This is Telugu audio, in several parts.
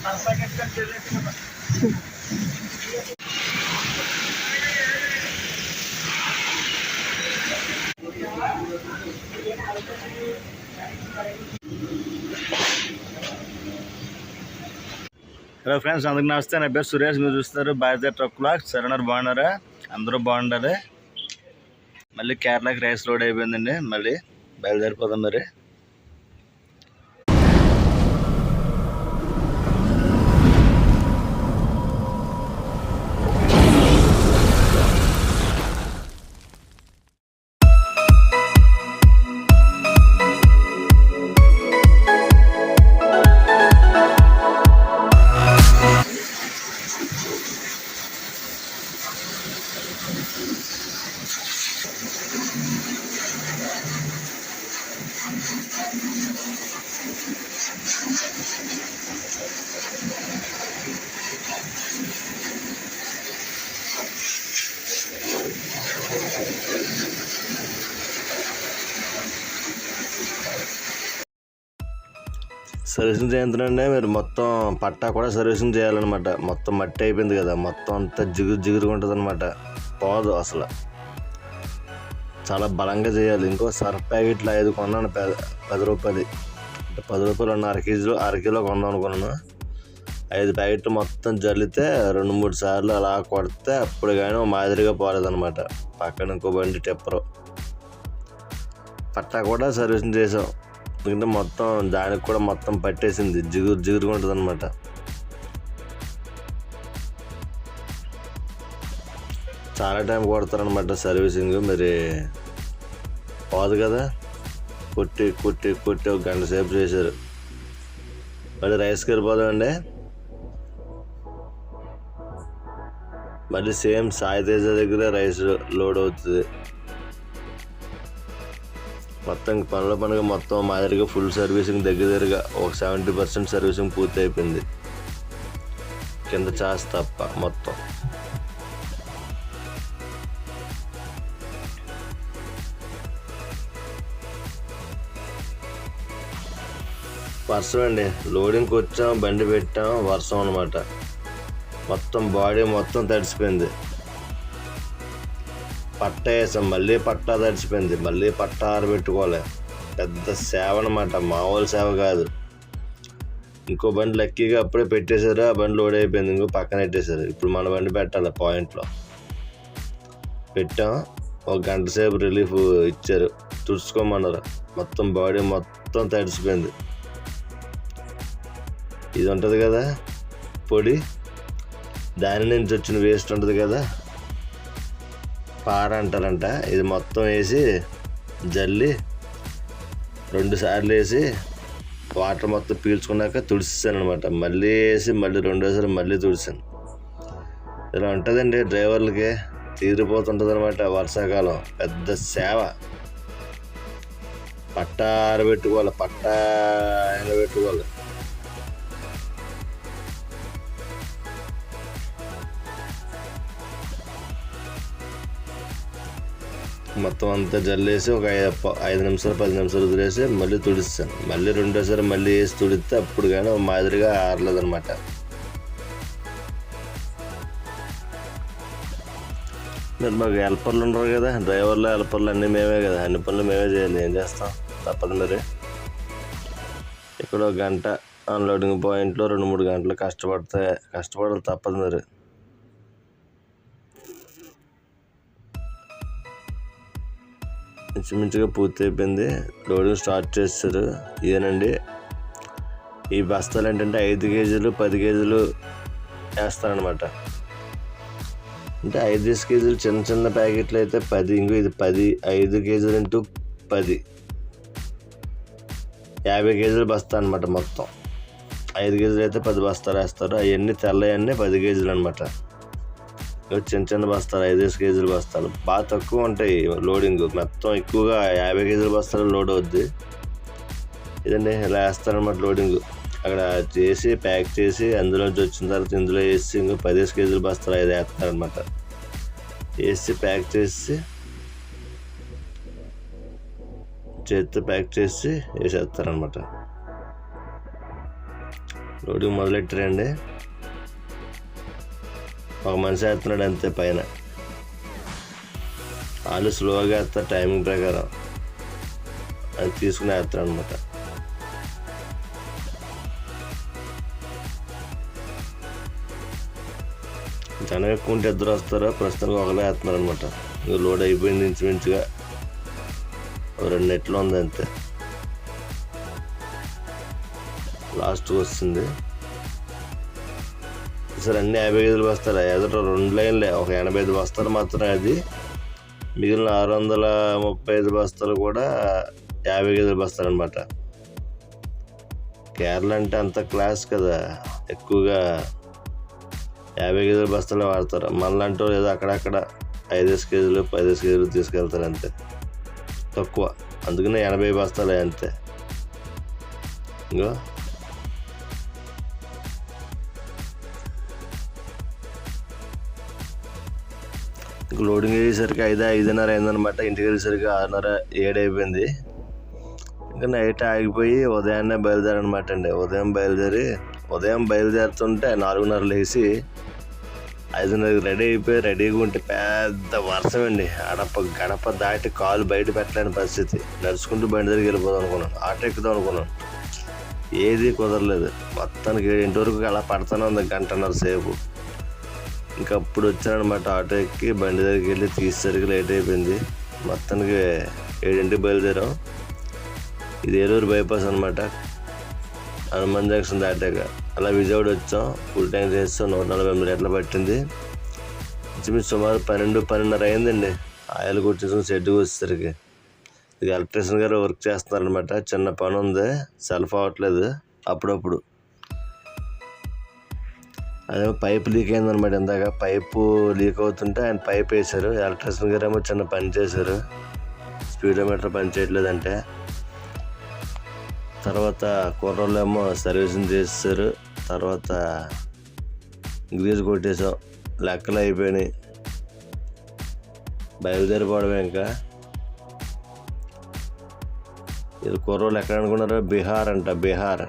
హలో ఫ్రెండ్స్ అందరికి నమస్తే నా పేరు సురేష్ మీరు చూస్తారు భారతీయ ట్రక్ బ్లాక్ సరైన బాగున్నారా అందరూ బాగుండాలి మళ్ళీ కేరళకి రైస్ రోడ్ అయిపోయిందండి మళ్ళీ బయలుదేరిపోదాం మరి సర్వీసింగ్ చేయించడండి మీరు మొత్తం పట్టా కూడా సర్వీసింగ్ చేయాలన్నమాట. మొత్తం మట్టి అయిపోయింది కదా మొత్తం అంతా జిగురు జిగురుగా ఉంటుంది అనమాట పోదు అసలు. చాలా బలంగా చేయాలి. ఇంకో సర్ఫ్ ప్యాకెట్లు ఐదు కొన్నాను పెద పది రూపాయలు. అంటే పది రూపాయలు ఉన్న అర కేజీలో అర కిలో కొందాం అనుకున్నాను. ఐదు ప్యాకెట్లు మొత్తం జల్లితే రెండు మూడు సార్లు అలా కొడితే అప్పుడు కానీ మాదిరిగా పోలేదన్నమాట. పక్కన ఇంకో బండి టిప్పరు. పట్టా కూడా సర్వీసింగ్ చేసాం. ఎందుకంటే మొత్తం దానికి కూడా మొత్తం పట్టేసింది. జిగురు జిగురుగా ఉంటుంది అనమాట చాలా టైం కొడతారనమాట సర్వీసింగ్. మరి పోదు కదా. కొట్టి కొట్టి కొట్టి ఒక గంట సేపు చేశారు. మళ్ళీ రైస్ వెళ్ళిపోదామండి మళ్ళీ సేమ్ సాయి తేజ దగ్గర రైస్ లోడ్ అవుతుంది. మొత్తం పనుల పనుగా మొత్తం మాదిరిగా ఫుల్ సర్వీసింగ్ దగ్గర దగ్గరగా ఒక సెవెంటీ పర్సెంట్ సర్వీసింగ్ పూర్తి అయిపోయింది కింద చాస్ తప్ప మొత్తం. వర్షం అండి. లోడింగ్కి వచ్చాం బండి పెట్టాం వర్షం అనమాట మొత్తం బాడీ మొత్తం తడిసిపోయింది. పట్ట వేసాం మళ్ళీ పట్టా తడిసిపోయింది. మళ్ళీ పట్ట ఆరబెట్టుకోవాలి. పెద్ద సేవ అనమాట మామూలు సేవ కాదు. ఇంకో బండి లక్కీగా అప్పుడే పెట్టేశారు. ఆ బండి లోడ్ అయిపోయింది. ఇంకో పక్కన పెట్టేశారు. ఇప్పుడు మన బండి పెట్టాలి పాయింట్లో పెట్టాం. ఒక గంట సేపు రిలీఫ్ ఇచ్చారు. తుడుచుకోమన్నారు. మొత్తం బాడీ మొత్తం తడిసిపోయింది. ఇది ఉంటుంది కదా. పొడి. దాని నుంచి వచ్చిన వేస్ట్ ఉంటుంది కదా. పార అంటారంట. ఇది మొత్తం వేసి జల్లి రెండు సార్లు వేసి వాటర్ మొత్తం పీల్చుకున్నాక తుడిసాను అనమాట మళ్ళీ వేసి మళ్ళీ రెండోసారి మళ్ళీ తుడిచాను ఇలా ఉంటుందండి డ్రైవర్లకి. తీరిపోతుంటుంది అనమాట వర్షాకాలం. పెద్ద సేవ. పట్టా ఆరబెట్టుకోవాలి పట్టా పెట్టుకోవాలి. మొత్తం అంతా జల్లేసి ఒక ఐదు నిమిషాలు పది నిమిషాలు వదిలేసి మళ్ళీ తుడిస్తాను. మళ్ళీ రెండోసారి మళ్ళీ వేసి తుడిస్తే అప్పుడు కానీ మాదిరిగా ఆరలేదనమాట మీరు మాకు హెల్పర్లు ఉండరు కదా డ్రైవర్లు హెల్పర్లు అన్నీ మేమే కదా. అన్ని పనులు మేమే చేయాలి. ఏం చేస్తాం? తప్పదు మరి. ఇక్కడ ఒక గంట అన్లోడింగ్ పాయింట్లో రెండు మూడు గంటలు కష్టపడితే కష్టపడాలి తప్పదు మరి. ఇంచుమించుగా పూర్తి అయిపోయింది లోడింగ్ స్టార్ట్ చేస్తారు. ఇదేనండి. ఈ బస్తాలు ఏంటంటే ఐదు కేజీలు పది కేజీలు వేస్తారనమాట అంటే ఐదు కేజీలు చిన్న చిన్న ప్యాకెట్లు అయితే పది ఇంకో ఇది పది ఐదు కేజీలు ఇంటూ పది. యాభై కేజీలు బస్తా అనమాట మొత్తం. ఐదు కేజీలు అయితే పది బస్తాలు వేస్తారు. అవన్నీ తెల్లవన్నీ పది కేజీలు అనమాట చిన్న చిన్న బస్తాలు ఐదేసి కేజీల బస్తాలు. బాగా తక్కువ ఉంటాయి లోడింగ్. మొత్తం ఎక్కువగా యాభై కేజీల బస్తాలు లోడ్ అవుద్ది. ఇదండి ఇలా వేస్తారనమాట లోడింగ్. అక్కడ చేసి ప్యాక్ చేసి అందులో వచ్చిన తర్వాత ఇందులో వేసి ఇంకో పదిహేను కేజీల బస్తాలు ఐదు వేస్తారనమాట వేసి ప్యాక్ చేసి చేతితో ప్యాక్ చేసి వేసేస్తారనమాట లోడింగ్ మొదలెట్టారండి? ఒక మనిషి వేస్తున్నాడు అంతే పైన. వాళ్ళు స్లోగా వేస్తారు టైమింగ్ ప్రకారం. అది తీసుకుని వేస్తారు అనమాట జనం ఎక్కువ ఉంటే ఇద్దరు వస్తారు ప్రస్తుతానికి ఒకరే వేస్తున్నారు అనమాట లోడ్ అయిపోయింది ఇంచుమించుగా. రెండు నెట్లు ఉంది అంతే. లాస్ట్ వస్తుంది. సరే అన్ని యాభై ఐదు బస్తాలు. ఎదుట రెండు లైన్లే. ఒక ఎనభై ఐదు బస్తాలు మాత్రమే అది. మిగిలిన ఆరు వందల ముప్పై ఐదు బస్తాలు కూడా యాభై ఐదు బస్తాలు అనమాట కేరళ అంటే అంత క్లాస్ కదా. ఎక్కువగా యాభై కేజీల బస్తాలే వాడతారు. మనలాంటి ఏదో అక్కడక్కడ ఐదేసి కేజీలు పదిహేను కేజీలు తీసుకెళ్తారు అంతే. తక్కువ. అందుకనే ఎనభై బస్తాలే అంతే. ఇంకో? లోడింగ్ అయ్యేసరికి ఐదు ఐదున్నర అయిందనమాట ఇంటికి వెళ్ళేసరికి ఆరున్నర ఏడు అయిపోయింది. ఇంకా నైట్ ఆగిపోయి ఉదయాన్నే బయలుదేరనమాట అండి. ఉదయం బయలుదేరి ఉదయం బయలుదేరుతుంటే నాలుగున్నర లేచి ఐదున్నరకి రెడీ అయిపోయి రెడీగా ఉంటే పెద్ద వర్షం అండి. అడప గడప దాటి కాలు బయట పెట్టలేని పరిస్థితి. నడుచుకుంటూ బండి దగ్గరికి వెళ్ళిపోదాం అనుకున్నాను. ఆటో ఎక్కుదాం అనుకున్నాను. ఏది కుదరలేదు. మొత్తానికి ఇంటి వరకు అలా పడతానే ఉంది గంటన్నర సేపు. ఇంకా అప్పుడు వచ్చానమాట ఆటో ఎక్కి బండి దగ్గరికి వెళ్ళి తీసేసరికి లేట్ అయిపోయింది. మొత్తానికి ఏడింటికి బయలుదేరాం. ఇది ఏలూరు బైపాస్ అనమాట హనుమాన్ జంక్షన్ దాటాక. అలా విజయవాడ వచ్చాం. ఫుల్ ట్యాంక్ చేస్తాం నూట నలభై ఎనిమిది లీటర్లు పట్టింది. ఇంచుమించు సుమారు పన్నెండు పన్నెండున్నర అయిందండి. ఆయిల్ కొట్టేసుకుని షెడ్కి వచ్చేసరికి ఇది ఎలక్ట్రీషియన్ గారు వర్క్ చేస్తున్నారనమాట చిన్న పని ఉంది సెల్ఫ్ అవ్వట్లేదు. అప్పుడప్పుడు. అదే పైప్ లీక్ అయిందనమాట ఇందాక. పైపు లీక్ అవుతుంటే ఆయన పైప్ వేశారు. ఎలక్ట్రీషియన్ గారు ఏమో చిన్న పని చేశారు. స్పీడోమీటర్ పని చేయట్లేదంటే. తర్వాత కుర్రోళ్ళు ఏమో సర్వీసింగ్ చేస్తారు తర్వాత గ్రీజ్ కొట్టేసాం లెక్కలు అయిపోయినాయి. బయలుదేరిపోవడం ఇంకా. ఇది కుర్రోళ్ళు ఎక్కడ అనుకున్నారు? బీహార్ అంట బీహార్.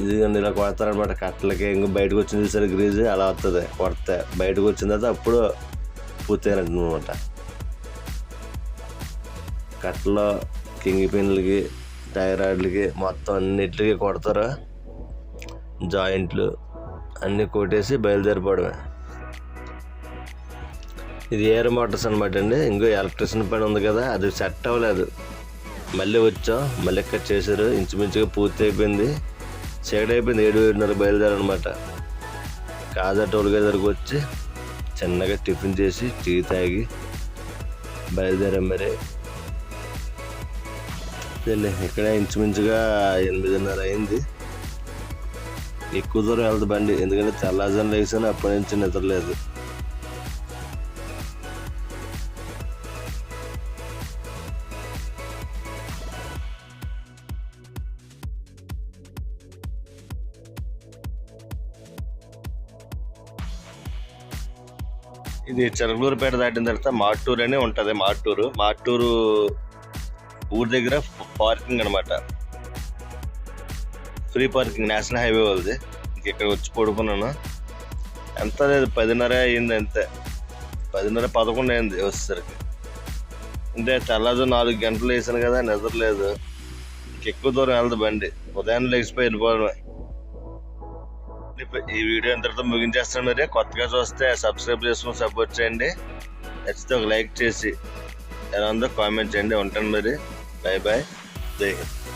ఇది ఇలా కొడతారనమాట. కట్టలకి ఇంక బయటకు వచ్చిన చూసారు గ్రీజ్ అలా వస్తుంది కొడతా బయటకు వచ్చిన తర్వాత అప్పుడు పూర్తయినట్టు అనమాట కట్టలో కింగ్ పిన్లకి టైరాయిడ్లకి మొత్తం అన్నిటికి కొడతారు. జాయింట్లు అన్నీ కొట్టేసి బయలుదేరిపోవడమే. ఇది ఎయిర్ మోటార్స్ అనమాట అండి. ఇంకో ఎలక్ట్రిషియన్ పని ఉంది కదా అది సెట్ అవ్వలేదు. మళ్ళీ వచ్చాం మళ్ళీ ఇక్కడ చేశారు. ఇంచుమించుగా పూర్తి అయిపోయింది చీకటి అయిపోయింది. ఏడు ఏడున్నర బయలుదేరనమాట. కాజా టోల్ గేట్ దగ్గరకు వచ్చి చిన్నగా టిఫిన్ చేసి టీ తాగి బయలుదేరాం మరి. ఇక్కడ ఇంచుమించుగా ఎనిమిదిన్నర అయింది. ఎక్కువ దూరం వెళ్తుంది బండి. ఎందుకంటే తెల్లారుజాము లేచాను. అప్పటి నుంచి నిద్రలేదు ఇది చెరువులూరుపేట దాటిన తర్వాత మాటూరు అని ఉంటుంది మాటూరు. మాటూరు ఊరి దగ్గర పార్కింగ్ అనమాట ఫ్రీ పార్కింగ్ నేషనల్ హైవే వాళ్ళది. ఇంక ఇక్కడ వచ్చి పడుకున్నాను. ఎంత లేదు పదిన్నర అయింది అంతే. పదిన్నర పదకొండు అయింది వచ్చేసరికి. అంటే తెల్లదు నాలుగు గంటలు వేసాను కదా నిద్రలేదు ఇంకెక్కువ ఇంక ఎక్కువ దూరం వెళ్దు బండి. ఉదయాన్నే లేచిపోయి వెళ్ళిపోవడమే ఈ వీడియో ఇంతటితో ముగించేస్తాను మరి. కొత్తగా చూస్తే సబ్స్క్రైబ్ చేసుకుని సపోర్ట్ చేయండి. నచ్చితే ఒక లైక్ చేసి ఎలా ఉందో కామెంట్ చేయండి. ఉంటాను మరి. బాయ్ బాయ్ జై హింద్.